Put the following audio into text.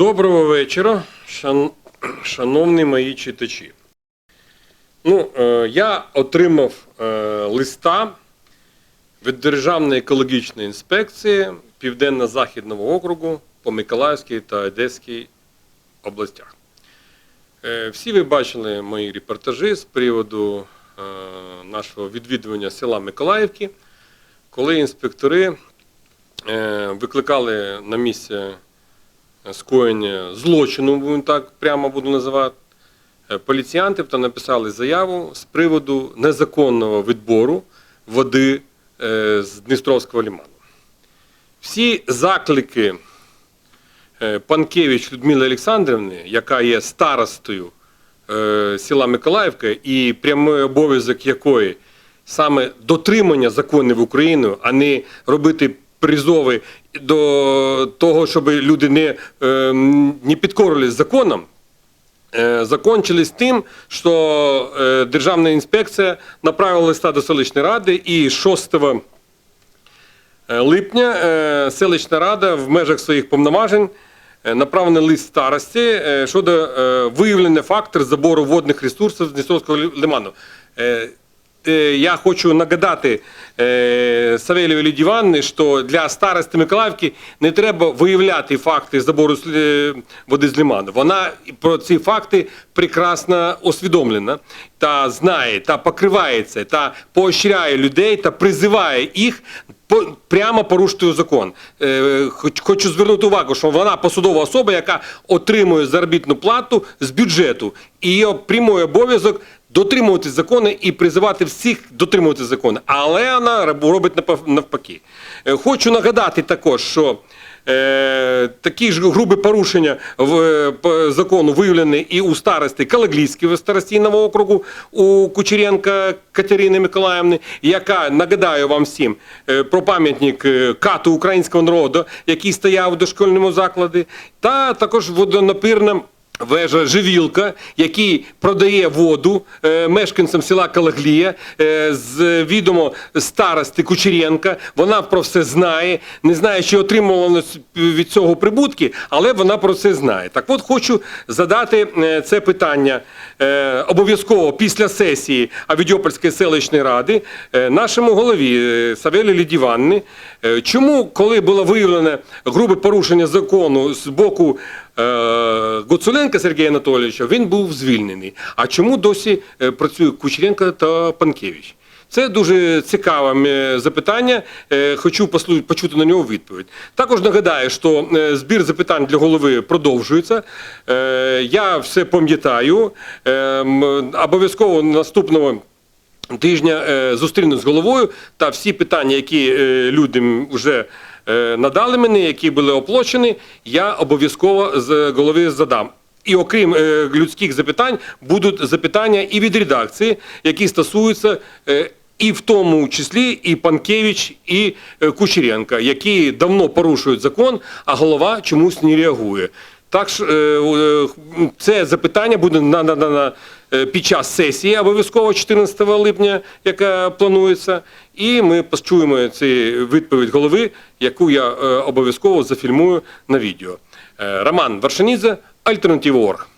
Доброго вечора, шан... шановні мої читачі. Ну, е, я отримав е, листа від Державної екологічної інспекції Південно-Західного округу по Миколаївській та Одеській областях. Е, всі ви бачили мої репортажі з приводу е, нашого відвідування села Миколаївки, коли інспектори е, викликали на місце скоєння злочину, будемо так прямо буду називати, е, поліціянтів та написали заяву з приводу незаконного відбору води е, з Дністровського ліману. Всі заклики е, Панкевич Людмили Олександрівни, яка є старостою е, села Миколаївка, і прямий обов'язок якої саме дотримання законів України, а не робити призови до того, щоб люди не, е, не підкорились законам, е, закончились тим, що е, Державна інспекція направила листа до селищної ради і 6 Е, липня селищна рада в межах своїх повноважень направлений лист старості щодо виявлення фактор забору водних ресурсів з Дністровського лиману. Е, е, Я хочу нагадати е, Савелєві Лідії Івановні, що для старости Миколаївки не треба виявляти факти забору води з лиману. Вона про ці факти прекрасно усвідомлена та знає, та покривається, та поощряє людей та призиває їх прямо порушити закон. Е, хоч- Хочу звернути увагу, що вона посадова особа, яка отримує заробітну плату з бюджету, і її прямий обов'язок дотримуватись закону і призивати всіх дотримуватись закону. Але вона роб- робить навпаки. Е, Хочу нагадати також, що Е, такі ж грубі порушення в е, закону виявлені і у старости Калаглійського старостійного округу у Кучеренка Катерини Миколаївни, яка нагадаю вам всім про пам'ятник кату українського народу, який стояв у дошкільному закладі, та також водонапірна Вежа Живілка, який продає воду е, мешканцям села Калаглія е, з відомо старости Кучеренка. Вона про все знає, не знає, чи отримувала від цього прибутки, але вона про це знає. Так от хочу задати е, це питання е, обов'язково після сесії Авідьопольської селищної ради е, нашому голові е, Савелі Лідіванни. Е, Чому, коли було виявлено грубе порушення закону з боку Гуцуленка Сергія Анатолійовича, він був звільнений. А чому досі е, працює Кучеренко та Панкевич? Це дуже цікаве е, запитання. Е, Хочу почути на нього відповідь. Також нагадаю, що е, збір запитань для голови продовжується. Е, Я все пам'ятаю. Е, Обов'язково наступного. Тижня е, зустрінусь з головою та всі питання, які е, люди вже е, надали мені, які були оплачені, я обов'язково з голови задам. І окрім е, людських запитань, будуть запитання і від редакції, які стосуються е, і в тому числі і Панкевич, і е, Кучеренка, які давно порушують закон, а голова чомусь не реагує. Так що е, е, це запитання буде надано е, під час сесії обов'язково 14 липня, яка планується, і ми почуємо цю відповідь голови, яку я е, обов'язково зафільмую на відео. Е, Роман Варшанідзе, Альтернатива.орг.